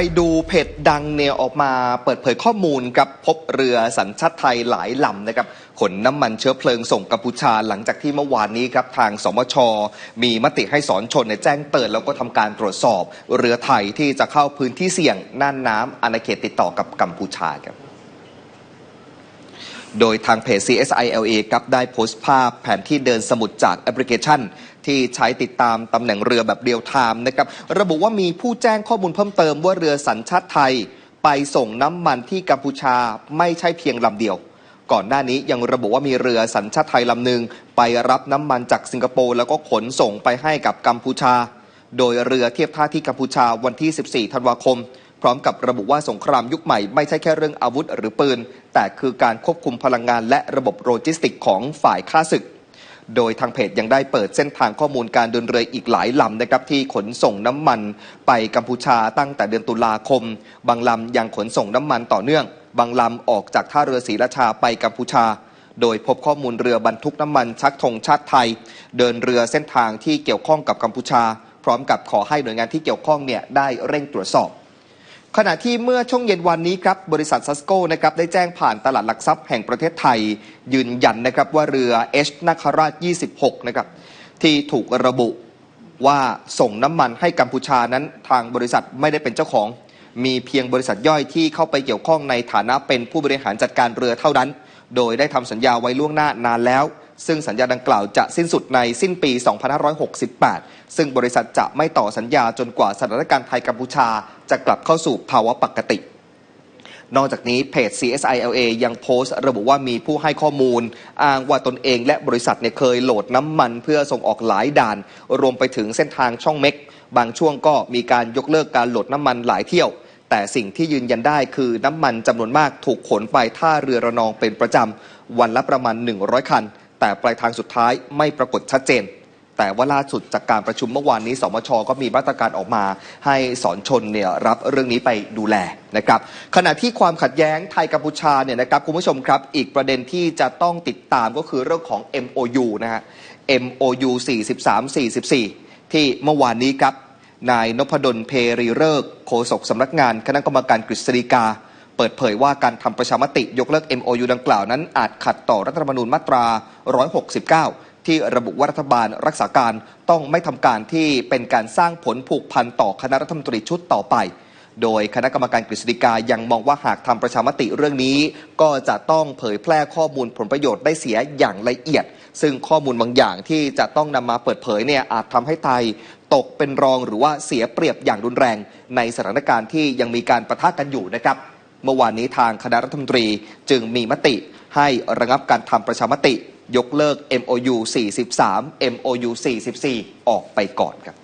ไปดูเพจดังเนี่ยออกมาเปิดเผยข้อมูลกับพบเรือสัญชาติไทยหลายลำนะครับขนน้ำมันเชื้อเพลิงส่งกัมพูชาหลังจากที่เมื่อวานนี้ครับทางสมช มีมติให้สอนชนเนี่ยแจ้งเตือนแล้วก็ทำการตรวจสอบ เรือไทยที่จะเข้าพื้นที่เสี่ยงน่านน้ำอาณาเขตติดต่อกับกัมพูชาครับโดยทางเพจ CSILA ครับได้โพสต์ภาพแผนที่เดินสมุทรจากแอปพลิเคชัน ที่ใช้ติดตามตำแหน่งเรือแบบเรียลไทม์นะครับระบุว่ามีผู้แจ้งข้อมูลเพิ่มเติมว่าเรือสัญชาติไทย ไปส่งน้ำมันที่กัมพูชาไม่ใช่เพียงลำเดียว ก่อนหน้านี้ยังระบุว่ามีเรือสัญชาติไทยลำหนึ่งไปรับน้ำมันจากสิงคโปร์แล้วก็ขนส่งไปให้กับกัมพูชา โดยเรือเทียบท่าที่กัมพูชาวันที่ 14 ธันวาคมพร้อมกับระบุว่าสงครามยุคใหม่ไม่ใช่แค่เรื่องอาวุธหรือปืน แต่คือการควบคุมพลังงานและระบบโลจิสติกของฝ่ายข้าศึก โดยทางเพจยังได้เปิดเส้นทางข้อมูลการเดินเรืออีกหลายลำนะครับที่ขนส่งน้ำมันไปกัมพูชาตั้งแต่เดือนตุลาคม บางลำยังขนส่งน้ำมันต่อเนื่อง บางลำออกจากท่าเรือศรีราชาไปกัมพูชา โดยพบข้อมูลเรือบรรทุกน้ำมันชักธงชาติไทย เดินเรือเส้นทางที่เกี่ยวข้องกับกัมพูชา พร้อมกับขอให้หน่วยงานที่เกี่ยวข้องเนี่ยได้เร่งตรวจสอบ ขณะที่เมื่อช่วงเย็นวันนี้ครับบริษัทซัสโกนะครับได้แจ้งผ่านตลาดหลักทรัพย์แห่งประเทศไทย ยืนยันนะครับว่าเรือเอชนาคาราช 26 นะครับที่ถูกระบุว่าส่งน้ำมันให้กัมพูชานั้นทางบริษัทไม่ได้เป็นเจ้าของ มีเพียงบริษัทย่อยที่เข้าไปเกี่ยวข้องในฐานะเป็นผู้บริหารจัดการเรือเท่านั้น โดยได้ทำสัญญาไว้ล่วงหน้านานแล้ว ซึ่งสัญญาดังกล่าวจะสิ้นสุดในสิ้นปี 2568 ซึ่งบริษัทจะไม่ต่อสัญญาจนกว่าสถานการณ์ไทยกัมพูชา จะกลับเข้าสู่ภาวะปกตินอกจากนี้เพจ CSILA ยังโพสต์ ระบุว่ามีผู้ให้ข้อมูล อ้างว่าตนเองและบริษัทเนี่ยเคยโหลดน้ำมันเพื่อส่งออกหลายด่าน รวมไปถึงเส้นทางช่องเม็ก บางช่วงก็มีการยกเลิกการโหลดน้ำมันหลายเที่ยว แต่สิ่งที่ยืนยันได้คือน้ำมันจำนวนมากถูกขนไปท่าเรือระนองเป็นประจำ วันละประมาณ 100 คัน แต่ปลายทางสุดท้ายไม่ปรากฏชัดเจน แต่ว่าล่าสุดจากการประชุมเมื่อวานนี้ สมชก็มีมาตรการออกมาให้สอนชนเนี่ยรับเรื่องนี้ไปดูแลนะครับขณะที่ความขัดแย้งไทยกัมพูชาเนี่ยนะครับคุณผู้ชมครับ อีกประเด็นที่จะต้องติดตามก็คือเรื่องของ MOU นะฮะ MOU 43-44 ที่เมื่อวานนี้ครับนายนพดลเพรีเริกโฆษกสำนักงานคณะกรรมการกฤษฎีกา เปิดเผยว่าการทำประชามติยกเลิก MOU ดังกล่าวนั้น อาจขัดต่อรัฐธรรมนูญมาตรา 169 ที่ระบุว่ารัฐบาลรักษาการต้องไม่ทำการที่เป็นการสร้างผลผูกพันต่อคณะรัฐมนตรีชุดต่อไป โดยคณะกรรมการกฤษฎีกายังมองว่าหากทำประชามติเรื่องนี้ ก็จะต้องเผยแพร่ข้อมูลผลประโยชน์ได้เสียอย่างละเอียด ซึ่งข้อมูลบางอย่างที่จะต้องนำมาเปิดเผยเนี่ยอาจทำให้ไทยตกเป็นรองหรือว่าเสียเปรียบอย่างรุนแรง ในสถานการณ์ที่ยังมีการประทะกันอยู่นะครับ เมื่อวานนี้ทางคณะรัฐมนตรีจึงมีมติให้ระงับการทำประชามติ ยกเลิก MOU 43 MOU 44 ออกไปก่อนครับ